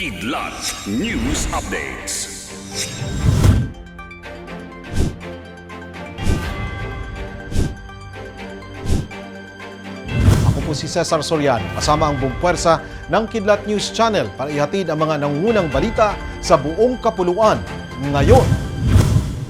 Kidlat News Updates. Ako po si Cesar Soriano, kasama ang buong puwersa ng Kidlat News Channel para ihatid ang mga nangungunang balita sa buong kapuluan ngayon.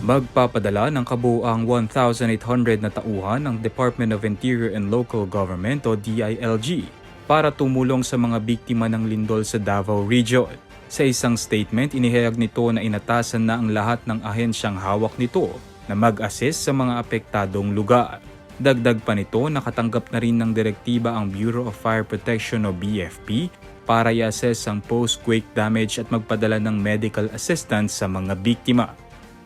Magpapadala ng kabuang 1,800 na tauhan ng Department of Interior and Local Government o DILG para tumulong sa mga biktima ng lindol sa Davao Region. Sa isang statement, inihayag nito na inatasan na ang lahat ng ahensyang hawak nito na mag-assist sa mga apektadong lugar. Dagdag pa nito, nakatanggap na rin ng direktiba ang Bureau of Fire Protection o BFP para i-assess ang post-quake damage at magpadala ng medical assistance sa mga biktima.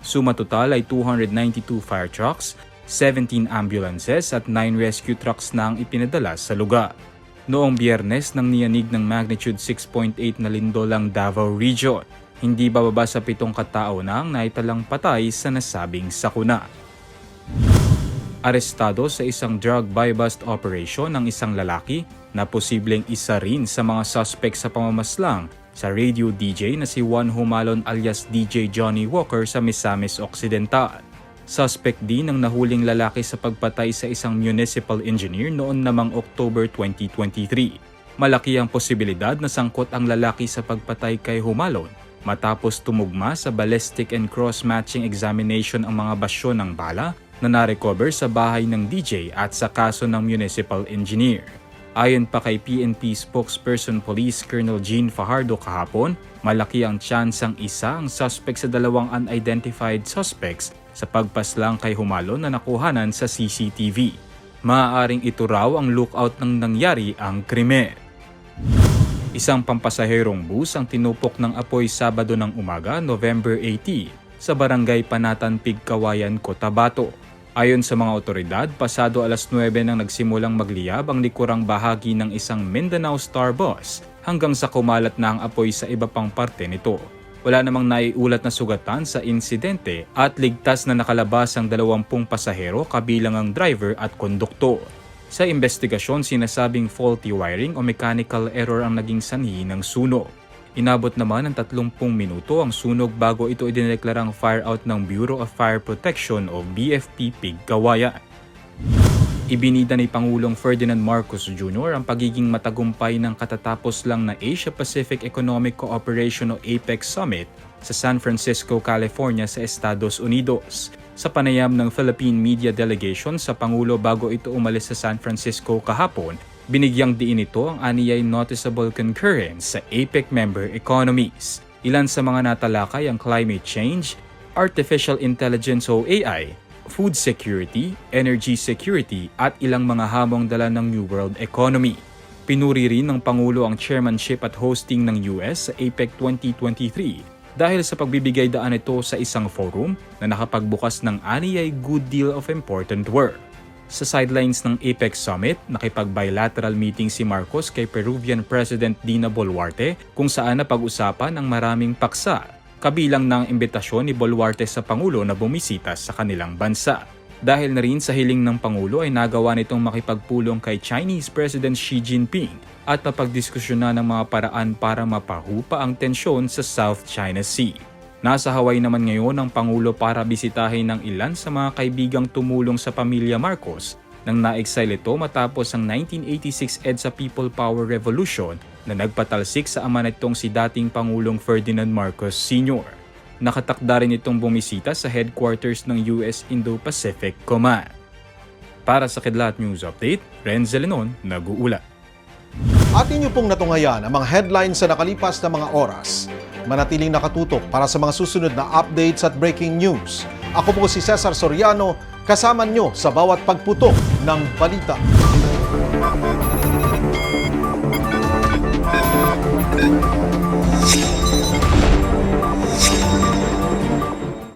Suma total ay 292 fire trucks, 17 ambulances at 9 rescue trucks na ang ipinadala sa lugar. Noong biyernes nang niyanig ng magnitude 6.8 na lindol ang Davao Region, hindi bababa sa pitong katao na ang naitalang patay sa nasabing sakuna. Arestado sa isang drug buy-bust operation ng isang lalaki na posibleng isa rin sa mga suspect sa pamamaslang sa radio DJ na si Juan Humalon alias DJ Johnny Walker sa Misamis Occidental. Suspect din ang nahuling lalaki sa pagpatay sa isang municipal engineer noon namang October 2023. Malaki ang posibilidad na sangkot ang lalaki sa pagpatay kay Humalon matapos tumugma sa ballistic and cross-matching examination ang mga basyo ng bala na narecover sa bahay ng DJ at sa kaso ng municipal engineer. Ayon pa kay PNP spokesperson Police Colonel Jean Fajardo kahapon, malaki ang tsansang isa ang suspect sa dalawang unidentified suspects sa pagpaslang kay Humalo na nakuhanan sa CCTV. Maaaring ito raw ang lookout ng nangyari ang krimen. Isang pampasaherong bus ang tinupok ng apoy Sabado ng umaga, November 18, sa barangay Panatan, Pigkawayan, Cotabato. Ayon sa mga otoridad, pasado alas 9 nang nagsimulang magliyab ang likurang bahagi ng isang Mindanao Star Bus hanggang sa kumalat na ang apoy sa iba pang parte nito. Wala namang naiulat na sugatan sa insidente at ligtas na nakalabas ang 20 pasahero kabilang ang driver at konduktor. Sa investigasyon, sinasabing faulty wiring o mechanical error ang naging sanhi ng sunog. Inabot naman ng 30 minuto ang sunog bago ito idineklarang fire out ng Bureau of Fire Protection o BFP Pigkawayan. Ibinida ni Pangulong Ferdinand Marcos Jr. ang pagiging matagumpay ng katatapos lang na Asia-Pacific Economic Cooperation o APEC Summit sa San Francisco, California sa Estados Unidos. Sa panayam ng Philippine Media Delegation sa Pangulo bago ito umalis sa San Francisco kahapon, binigyang diin ito ang aniyay noticeable concurrence sa APEC member economies. Ilan sa mga natalakay ang climate change, artificial intelligence o AI, food security, energy security at ilang mga hamong dala ng New World Economy. Pinuri rin ng Pangulo ang chairmanship at hosting ng US sa APEC 2023 dahil sa pagbibigay daan ito sa isang forum na nakapagbukas ng aniyay good deal of important work. Sa sidelines ng APEC Summit, nakipag-bilateral meeting si Marcos kay Peruvian President Dina Boluarte kung saan napag-usapan ang maraming paksa, kabilang ng imbitasyon ni Boluarte sa Pangulo na bumisita sa kanilang bansa. Dahil na rin sa hiling ng Pangulo ay nagawa nitong makipagpulong kay Chinese President Xi Jinping at mapagdiskusyon na ng mga paraan para mapahupa ang tensyon sa South China Sea. Nasa Hawaii naman ngayon ang Pangulo para bisitahin ng ilan sa mga kaibigang tumulong sa pamilya Marcos nang na-exile ito matapos ang 1986 EDSA People Power Revolution na nagpatalsik sa ama nitong si dating Pangulong Ferdinand Marcos Sr. Nakatakda rin itong bumisita sa headquarters ng US Indo-Pacific Command. Para sa Kidlat News Update, Renzel Lenon, nag-uulat. At inyo pong natungayan ang mga headlines sa nakalipas na mga oras. Manatiling nakatutok para sa mga susunod na updates at breaking news. Ako po si Cesar Soriano, kasama nyo sa bawat pagputok ng balita.